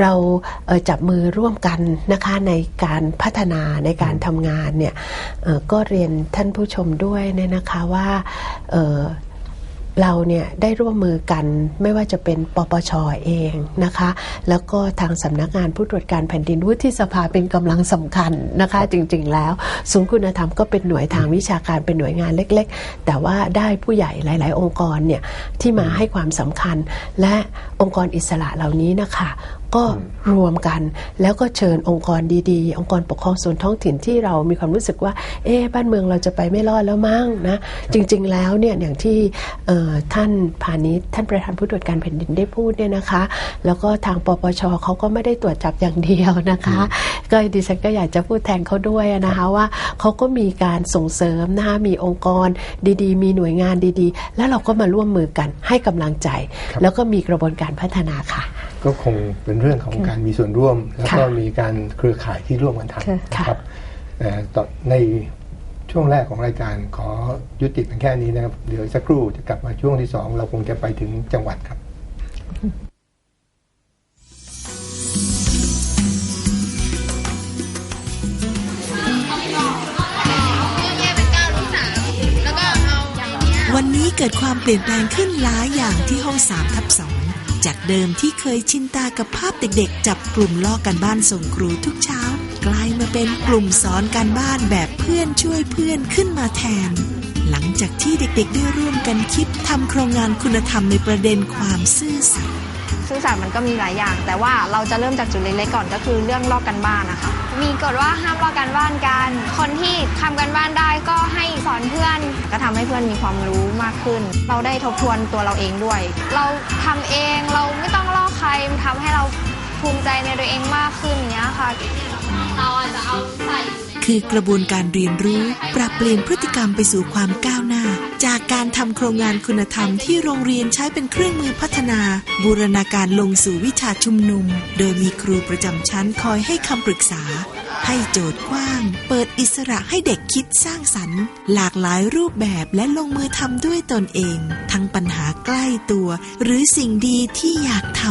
เราจับมือร่วมกันนะคะในการพัฒนาในการทำงานเนี่ยก็เรียนท่านผู้ชมด้วยเนี่ยนะคะว่า เราเนี่ยได้ร่วมมือกันไม่ว่าจะเป็นปปชเองนะคะ แล้วก็ทางสำนักงานผู้ตรวจการแผ่นดินวุฒิสภาเป็นกำลังสำคัญนะคะ จริงๆแล้วศูนย์คุณธรรมก็เป็นหน่วยทางวิชาการเป็นหน่วยงานเล็ก ๆ แต่ว่าได้ผู้ใหญ่หลาย ๆ องค์กรเนี่ยที่มาให้ความสำคัญและองค์กรอิสระเหล่านี้นะคะ ก็รวมกัน แล้วก็เชิญองค์กรดีๆ องค์กรปกครองส่วนท้องถิ่นที่เรามีความรู้สึกว่า เอ๊ะบ้านเมืองเราจะไปไม่รอดแล้วมั้งนะจริงๆแล้วเนี่ยอย่างที่เอ่อท่านพาณิชย์ท่านประธานผู้ตรวจการแผ่นดินได้พูดเนี่ยนะคะ แล้วก็ทางปปชเขาก็ไม่ได้ตรวจจับอย่างเดียวนะคะ ก็ดิฉันก็อยากจะพูดแทนเขาด้วยนะคะว่าเขาก็มีการส่งเสริมนะคะมีองค์กรดีๆ มีหน่วยงานดีๆ แล้วเราก็มาร่วมมือกันให้กำลังใจ แล้วก็มีกระบวนการพัฒนาค่ะ ก็คงเป็นเรื่องของการมีส่วนร่วม แล้วก็ค่ะมีการเครือข่ายที่ร่วมกันทค่ะำนะครับแต่ต่อในช่วงแรกของรายการขอยุติเพียงแค่นี้นะครับ เดี๋ยวสักครู่จะกลับมาช่วงที่สองเราคงจะไปถึงจังหวัดครับ เกิดความเปลี่ยนแปลงขึ้นหลายอย่างที่ห้อง3ทับ2จากเดิมที่เคยชินตากับภาพเด็กๆ จับกลุ่มลอกกันบ้านส่งครูทุกเช้า กลายมาเป็นกลุ่มสอนการบ้านแบบเพื่อนช่วยเพื่อนขึ้นมาแทน หลังจากที่เด็กๆ ได้ร่วมกันคิดทำโครงงานคุณธรรมในประเด็นความซื่อสัตย์ซื่อสัตย์มันก็มีหลายอย่าง แต่ว่าเราจะเริ่มจากจุดเล็กๆก่อนก็คือเรื่องลอกกันบ้านนะคะมีกฎว่าห้ามลอกกันบ้านกัน คนที่ทำกันบ้านได้ ก็ทำให้เพื่อนมีความรู้มากขึ้น เราได้ทบทวนตัวเราเองด้วย เราทำเองเราไม่ต้องลอกใครมันทำให้เราภูมิใจในตัวเองมากขึ้นเนี้ยค่ะเราอาจจะเอาใส่คือกระบวนการเรียนรู้ ปรับเปลี่ยนพฤติกรรมไปสู่ความก้าวหน้า จากการทำโครงงานคุณธรรมที่โรงเรียนใช้เป็นเครื่องมือพัฒนา บูรณาการลงสู่วิชาชุมนุม โดยมีครูประจำชั้นคอยให้คำปรึกษา ให้โจทย์กว้าง เปิดอิสระให้เด็กคิดสร้างสรรค์ หลากหลายรูปแบบและลงมือทำด้วยตนเอง ทั้งปัญหาใกล้ตัว หรือสิ่งดีที่อยากท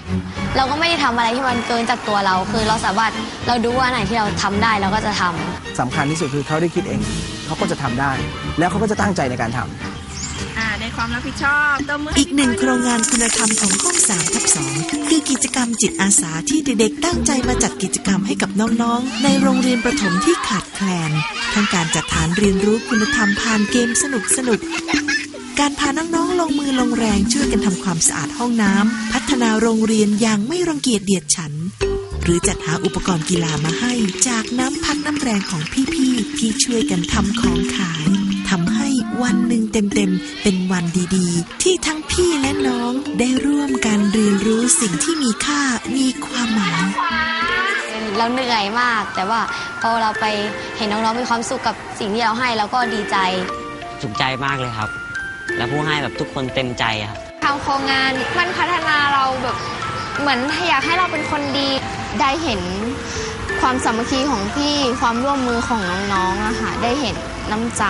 ำเราก็ไม่ได้ทำอะไรที่มันเกินจากตัวเรา คือเราสามารถเราดูว่าอันไหนที่เราทำได้เราก็จะทำสำคัญที่สุดคือเขาได้คิดเอง เขาก็จะทำได้ แล้วเขาก็จะตั้งใจในการทำอ่า ในความรับผิดชอบตบมืออีกหนึ่งโครงงานคุณธรรมของห้อง3ทับ2คือกิจกรรมจิตอาสาที่เด็กๆตั้งใจมาจัดกิจกรรมให้กับน้องๆ ในโรงเรียนประถมที่ขาดแคลนทั้งการจัดฐานเรียนรู้คุณธรรมผ่านเกมสนุกๆการพาน้องๆลงมือลงแรงช่วยกันทำความสะอาดห้องน้ำพัฒนาโรงเรียนอย่างไม่รังเกียจเดียดฉัน หรือจัดหาอุปกรณ์กีฬามาให้ จากน้ำพักน้ำแรงของพี่ๆที่ช่วยกันทำของขายทำให้วันหนึ่งเต็มๆ เป็นวันดีๆ ที่ทั้งพี่และน้องได้ร่วมกันเรียนรู้สิ่งที่มีค่ามีความหมายเราเหนื่อยมาก แต่ว่าพอเราไปเห็นน้องๆมีความสุขกับสิ่งที่เราให้เราก็ดีใจสุขใจมากเลยครับ แล้วผู้ให้แบบทุกคนเต็มใจครับทำโครงงานมันพัฒนาเราแบบเหมือนอยากให้เราเป็นคนดี ได้เห็นความสามัคคีของพี่ความร่วมมือของน้องๆอะค่ะได้เห็นน้ำใจ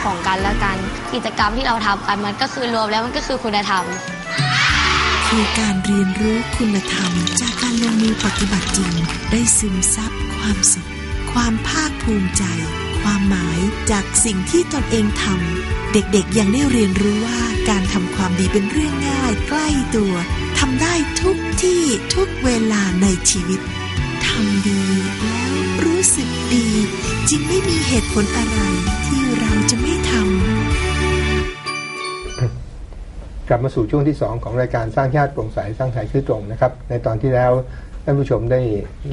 ของกันและกัน กิจกรรมที่เราทำกันมันก็คือรวมแล้วมันก็คือคุณธรรม คือการเรียนรู้คุณธรรม จากการลงมือปฏิบัติจริง ได้ซึมซับความสุข ความภาคภูมิใจ ความหมายจากสิ่งที่ตนเองทำเด็กๆยังได้เรียนรู้ว่าการทำความดีเป็นเรื่องง่ายใกล้ตัว ทำได้ทุกที่ทุกเวลาในชีวิตทำดีแล้วรู้สึกดี จึงไม่มีเหตุผลอะไรที่เราจะไม่ทำกลับมาสู่ช่วงที่ 2 ของรายการสร้างชาติโปร่งใสสร้างไทยซื่อตรงนะครับ ในตอนที่แล้วท่านผู้ชมได้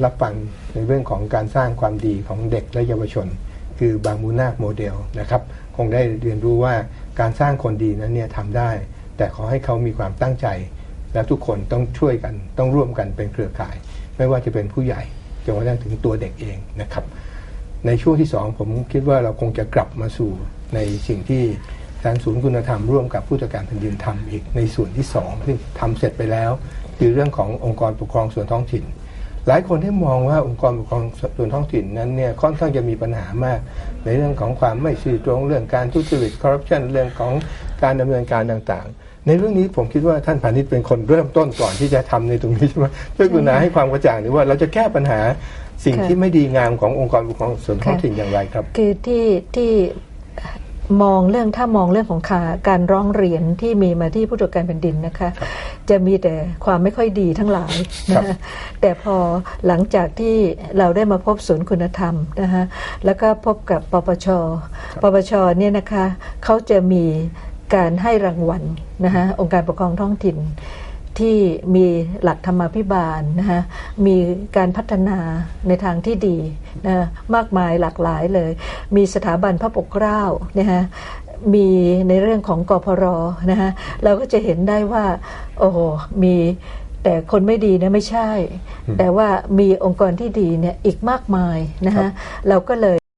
รับฟังในเรื่องของการสร้างความดีของเด็กและเยาวชน คือบางมูนาคโมเดลนะครับคงได้เรียนรู้ว่าการสร้างคนดีนั้นเนี่ยทำได้ แต่ขอให้เขามีความตั้งใจ และทุกคนต้องช่วยกันต้องร่วมกันเป็นเครือข่าย ไม่ว่าจะเป็นผู้ใหญ่จนกระทั่งถึงตัวเด็กเองนะครับ ในช่วงที่สองผมคิดว่าเราคงจะกลับมาสู่ในสิ่งที่ทางศูนย์คุณธรรมร่วมกับผู้จัดการแผ่นดินทำอีกในส่วนที่สองที่ทำเสร็จไปแล้ว คือเรื่องขององค์กรปกครองส่วนท้องถิ่น หลายคนที่มองว่าองค์กรปกครองส่วนท้องถิ่นนั้นเนี่ยค่อนข้างจะมีปัญหามาก ในเรื่องของความไม่ซื่อตรงเรื่องการทุจริตคอร์รัปชันเรื่องของการดำเนินการต่างๆ ในเรื่องนี้ผมคิดว่าท่านพาณิชย์เป็นคนเริ่มต้นก่อนที่จะทำในตรงนี้ใช่ไหมช่วยกรุณาให้ความกระจ่างหรือว่าเราจะแก้ปัญหาสิ่งค่ะที่ไม่ดีงามขององค์กรปกครองส่วนท้องค่ะถิ่นอย่างไรครับ คือที่ที่มองเรื่องถ้ามองเรื่องของขาการร้องเรียนที่มีมาที่ผู้ตรวจการแผ่นดินนะคะ จะมีแต่ความไม่ค่อยดีทั้งหลายนะครัคะบแต่พอหลังจากที่เราได้มาพบศูนย์คุณธรรมนะคะแล้วก็พบกับปปช ปปชเนี่ยนะคะเขาจะมี การให้รางวัลนะคะองค์การปกครองท้องถิ่นที่มีหลักธรรมาภิบาลนะคะมีการพัฒนาในทางที่ดีนะมากมายหลากหลายเลย มีสถาบันพระปกเกล้านะคะมีในเรื่องของกพรนะคะเราก็จะเห็นได้ว่าโอ้โหมีแต่คนไม่ดีนะไม่ใช่ แต่ว่ามีองค์กรที่ดีเนี่ยอีกมากมายนะคะเราก็เลย